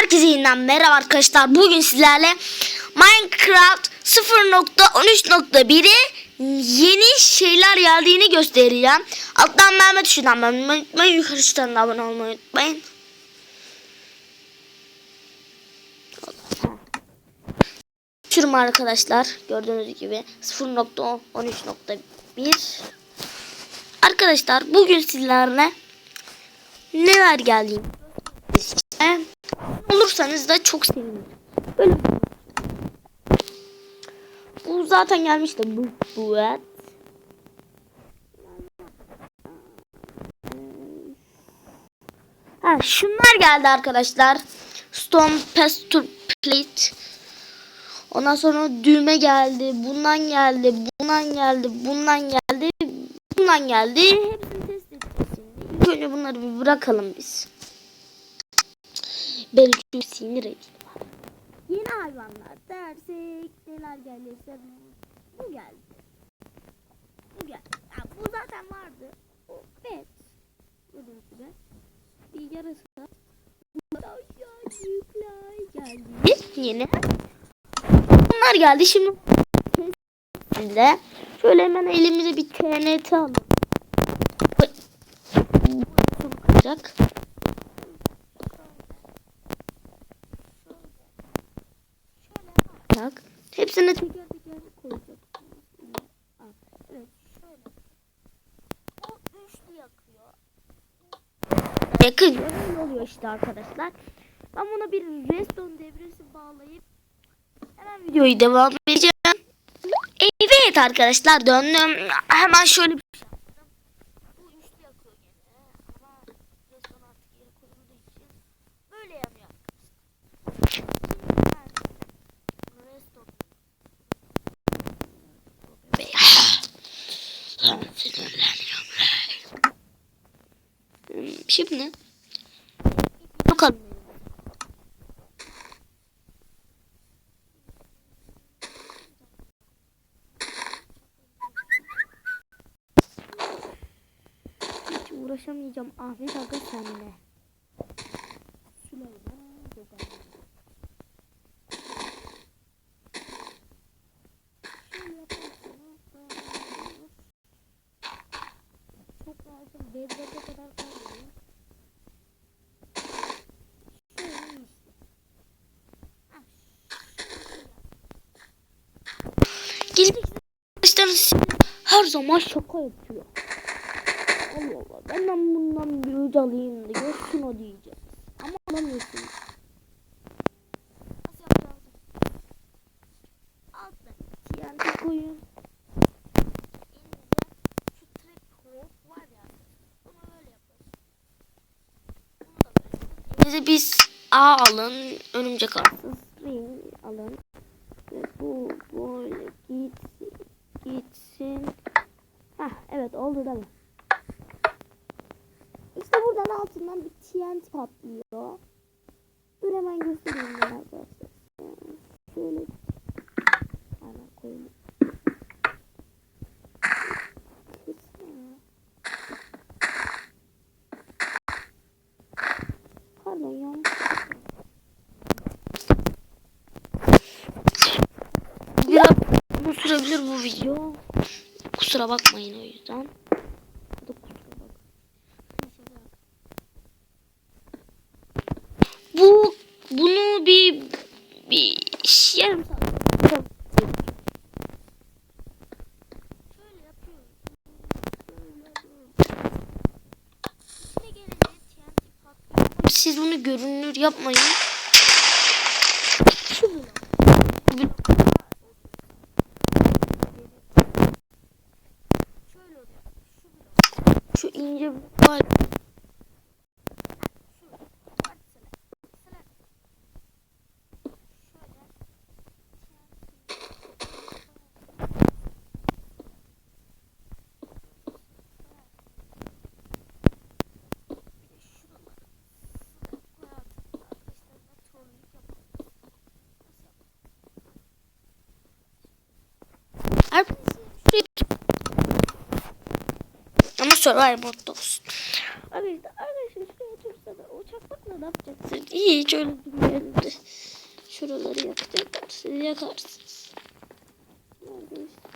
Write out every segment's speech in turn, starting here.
Herkese yeniden merhaba arkadaşlar. Bugün sizlerle Minecraft 0.13.1'e yeni şeyler geldiğini göstereceğim. Alttan Mehmet tuşundan abone unutmayın. Yukarı tuşundan da abone olmayı unutmayın. Uçurum arkadaşlar. Gördüğünüz gibi 0.13.1 Arkadaşlar bugün sizlerle neler geldiğini işte olursanız da çok sevinirim. Böyle bu zaten gelmişti bu bu evet. Ha şunlar geldi arkadaşlar. Stone Pasture Plate. Ondan sonra düğme geldi. Bundan geldi. Bundan geldi. Bundan geldi. Bundan geldi. Hepsini test edeceğiz şimdi. Önce bunları bir bırakalım biz. Belki sinir edici var. Yeni hayvanlar dersek neler gelirse bu geldi. Bu geldi. Ya bu zaten vardı. O pet. Gördüğünüz gibi. Bir yarısı. Aşağıcıklar geldi. Yeni. Bunlar geldi şimdi. Size şöyle hemen elimize bir TNT alalım. Çok kıracak. Tak. Hepsine teker teker koyacak. Evet şöyle. O üçlü yakıyor. Yakın. Öyle oluyor işte arkadaşlar. Ben buna bir redstone devresi bağlayıp hemen videoyu devam edeceğim. Evet arkadaşlar döndüm. Hemen şöyle bir şey yaptım. Bu üçlü yakıyor gene. Ama redstone artık yeri kurulduğu için böyle yanıyor. Redstone. Şimdi bakalım. Hiç uğraşamayacağım Ahmet Aga seninle. Süleyman Gökhan. Çok lazım. Bedrock'a kadar kalmıyor. Şöyle işte. Ah, Geldik her zaman şaka yapıyor. Allah Allah benden bundan bir öc alayım da görsün o diyeceğim. Ama alamıyorsun. TNT koyun. Elinize bir A alın. Örümcek alsın. String alın. Ve bu böyle gitsin. Gitsin. Hah evet oldu değil mi? İşte buradan altından bir TNT patlıyor. Dur hemen göstereyim ben arkadaşlar. Şöyle hemen koyayım. Pardon yanlış. Biraz uzun sürebilir bu video. Kusura bakmayın o yüzden. Bu bunu bir bir yarım saat. Siz bunu görünür yapmayın. Bu blok. Şöyle oluyor. Şu ince var. Şu. Bak sıra. Sıra. Şöyle. Arkadaşlar şuraya ama survival modda olsun. Arkadaşlar arkadaşlar şuraya otursa da o çakmakla Ne yapacaksın? İyi hiç öyle da. Şuraları yakacaklar. Siz yakarsınız. Nerede işte?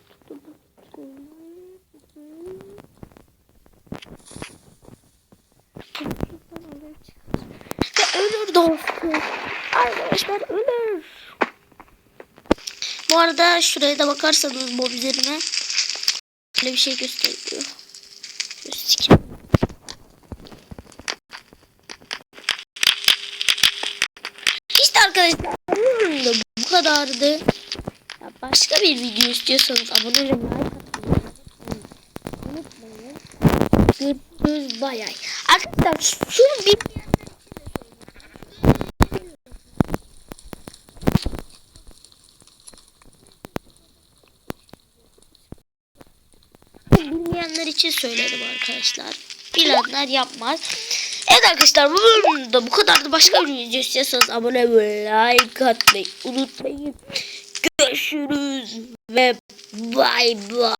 Ve ölür dostum. Arkadaşlar ölür. Bu arada şuraya da bakarsanız mob üzerine böyle bir şey gösteriyor. Sikeyim. İşte arkadaşlar bu kadardı. Ya başka bir video istiyorsanız abone ve like. Görüşürüz bay bay. Arkadaşlar şunu bir bilmeyenler için söyledim arkadaşlar. Bilenler yapmaz. Evet arkadaşlar bu bölümde bu kadardı. Başka bir video istiyorsanız abone ve like atmayı unutmayın. Görüşürüz ve bay bay.